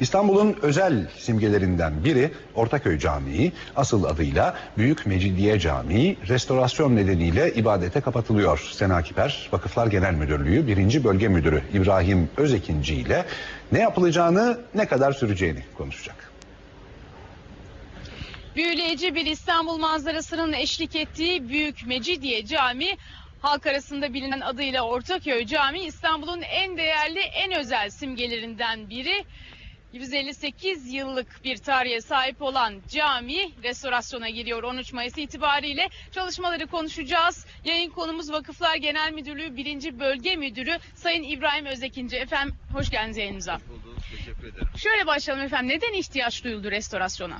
İstanbul'un özel simgelerinden biri Ortaköy Camii, asıl adıyla Büyük Mecidiye Camii, restorasyon nedeniyle ibadete kapatılıyor. Sena Kiper, Vakıflar Genel Müdürlüğü 1. Bölge Müdürü İbrahim Özekinci ile ne yapılacağını, ne kadar süreceğini konuşacak. Büyüleyici bir İstanbul manzarasının eşlik ettiği Büyük Mecidiye Camii, halk arasında bilinen adıyla Ortaköy Camii İstanbul'un en değerli, en özel simgelerinden biri. 158 yıllık bir tarihe sahip olan cami restorasyona giriyor 13 Mayıs itibariyle. Çalışmaları konuşacağız. Yayın konumuz Vakıflar Genel Müdürlüğü 1. Bölge Müdürü Sayın İbrahim Özekinci. Efendim hoş geldiniz yayınımıza. Teşekkür ederim. Şöyle başlayalım efendim. Neden ihtiyaç duyuldu restorasyona?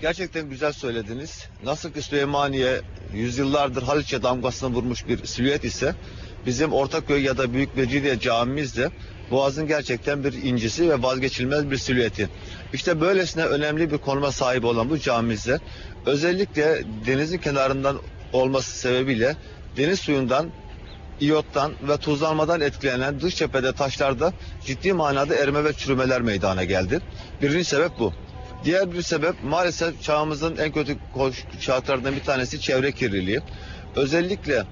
Gerçekten güzel söylediniz. Nasıl ki Süleymaniye yüzyıllardır Haliç'e damgasını vurmuş bir silüet ise bizim Ortaköy ya da Büyük Mecidiye camimiz de Boğaz'ın gerçekten bir incisi ve vazgeçilmez bir silüeti. İşte böylesine önemli bir konuma sahip olan bu camimizde özellikle denizin kenarından olması sebebiyle deniz suyundan iyottan ve tuzlanmadan etkilenen dış cephede taşlarda ciddi manada erime ve çürümeler meydana geldi. Birinci sebep bu. Diğer bir sebep maalesef çağımızın en kötü şartlarından bir tanesi çevre kirliliği. Özellikle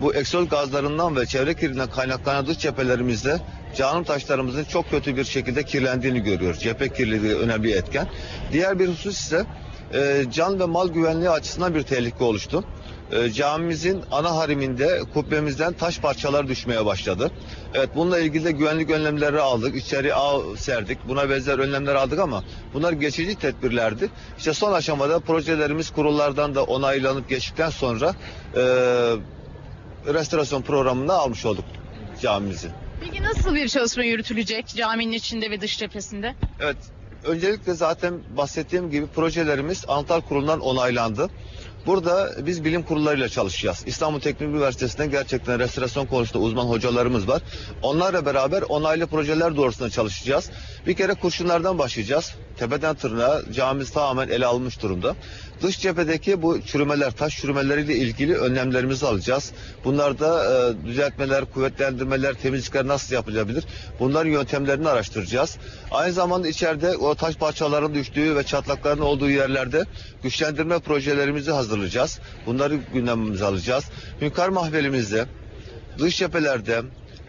bu egzoz gazlarından ve çevre kirliliğinden kaynaklanan dış cephelerimizde canım taşlarımızın çok kötü bir şekilde kirlendiğini görüyoruz. Cephe kirliliği önemli bir etken. Diğer bir husus ise e, can ve mal güvenliği açısından bir tehlike oluştu. E, camimizin ana hariminde kubbemizden taş parçalar düşmeye başladı. Evet bununla ilgili de güvenlik önlemleri aldık. İçeri ağ serdik. Buna benzer önlemler aldık ama bunlar geçici tedbirlerdi. İşte son aşamada projelerimiz kurullardan da onaylanıp geçtikten sonra e, restorasyon programına almış olduk camimizi. Peki nasıl bir çalışma yürütülecek caminin içinde ve dış cephesinde? Evet. Öncelikle zaten bahsettiğim gibi projelerimiz Antal Kurulu'ndan onaylandı. Burada biz bilim kurullarıyla çalışacağız. İstanbul Teknik Üniversitesi'nde gerçekten restorasyon konusunda uzman hocalarımız var. Onlarla beraber onaylı projeler doğrusunda çalışacağız. Bir kere kurşunlardan başlayacağız. Tepeden tırnağa camimiz tamamen ele almış durumda. Dış cephedeki bu çürümeler, taş çürümeleriyle ilgili önlemlerimizi alacağız. Bunlarda e, düzeltmeler, kuvvetlendirmeler, temizlikler nasıl yapılabilir? Bunların yöntemlerini araştıracağız. Aynı zamanda içeride o taş parçalarının düştüğü ve çatlakların olduğu yerlerde güçlendirme projelerimizi hazırlayacağız. Bunları gündemimize alacağız. Hünkar mahvelimizde, dış cephelerde,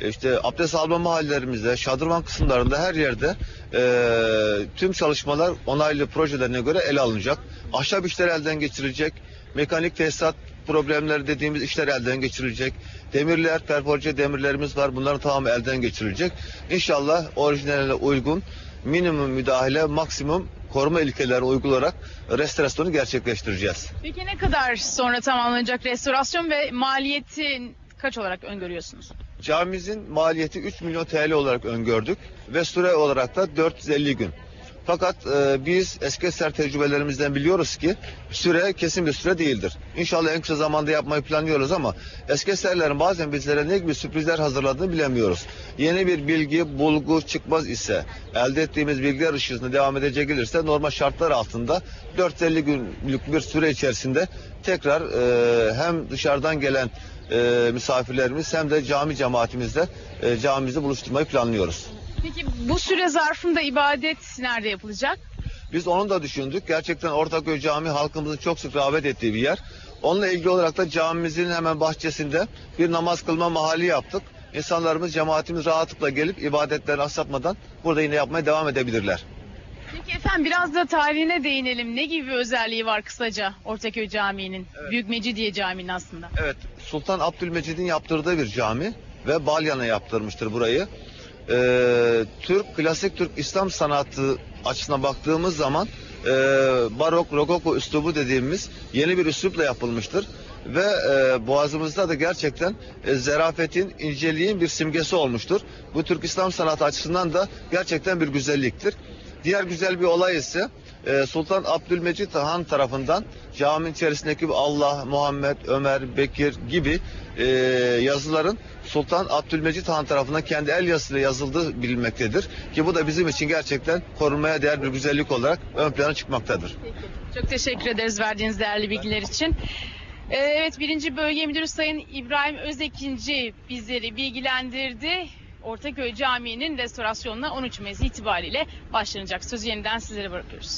işte abdest alma mahallelerimizde, şadırvan kısımlarında her yerde eee, tüm çalışmalar onaylı projelerine göre ele alınacak. Ahşap işler elden geçirilecek, mekanik tesisat problemleri dediğimiz işler elden geçirilecek. Demirler, perforce demirlerimiz var. Bunların tamamı elden geçirilecek. İnşallah orijinaline uygun minimum müdahale, maksimum koruma ilkeleri uygularak restorasyonu gerçekleştireceğiz. Peki ne kadar sonra tamamlanacak restorasyon ve maliyeti kaç olarak öngörüyorsunuz? Camimizin maliyeti 3 milyon TL olarak öngördük ve süre olarak da 450 gün. Fakat e, biz eski eser tecrübelerimizden biliyoruz ki süre kesin bir süre değildir. İnşallah en kısa zamanda yapmayı planlıyoruz ama eski eserlerin bazen bizlere ne gibi sürprizler hazırladığını bilemiyoruz. Yeni bir bilgi, bulgu çıkmaz ise elde ettiğimiz bilgiler ışığında devam edecek gelirse normal şartlar altında 450 günlük bir süre içerisinde tekrar e, hem dışarıdan gelen e, misafirlerimiz hem de cami cemaatimizle e, camimizi buluşturmayı planlıyoruz. Peki bu süre zarfında ibadet nerede yapılacak? Biz onu da düşündük. Gerçekten Ortaköy Camii halkımızın çok sık rağbet ettiği bir yer. Onunla ilgili olarak da camimizin hemen bahçesinde bir namaz kılma mahalli yaptık. İnsanlarımız, cemaatimiz rahatlıkla gelip ibadetlerini aksatmadan burada yine yapmaya devam edebilirler. Peki efendim biraz da tarihine değinelim. Ne gibi bir özelliği var kısaca Ortaköy Camii'nin? Büyük Mecidiye Camii'nin aslında. Evet, Sultan Abdülmecid'in yaptırdığı bir cami ve Balyan'a yaptırmıştır burayı. Ee, Türk, klasik Türk İslam sanatı açısına baktığımız zaman e, barok, rokoko üslubu dediğimiz yeni bir üslupla yapılmıştır. Ve e, boğazımızda da gerçekten e, zerafetin, inceliğin bir simgesi olmuştur. Bu Türk İslam sanatı açısından da gerçekten bir güzelliktir. Diğer güzel bir olay ise e, Sultan Abdülmecit Han tarafından caminin içerisindeki Allah, Muhammed, Ömer, Bekir gibi e, yazıların Sultan Abdülmecit Han tarafından kendi el yazısıyla yazıldığı bilinmektedir. Ki bu da bizim için gerçekten korunmaya değer bir güzellik olarak ön plana çıkmaktadır. Çok teşekkür ederiz verdiğiniz değerli bilgiler için. Ee, Evet birinci bölge müdürü Sayın İbrahim Özekinci bizleri bilgilendirdi. Ortaköy Camii'nin restorasyonuna 13 Mayıs itibariyle başlanacak. Sözü yeniden sizlere bırakıyoruz.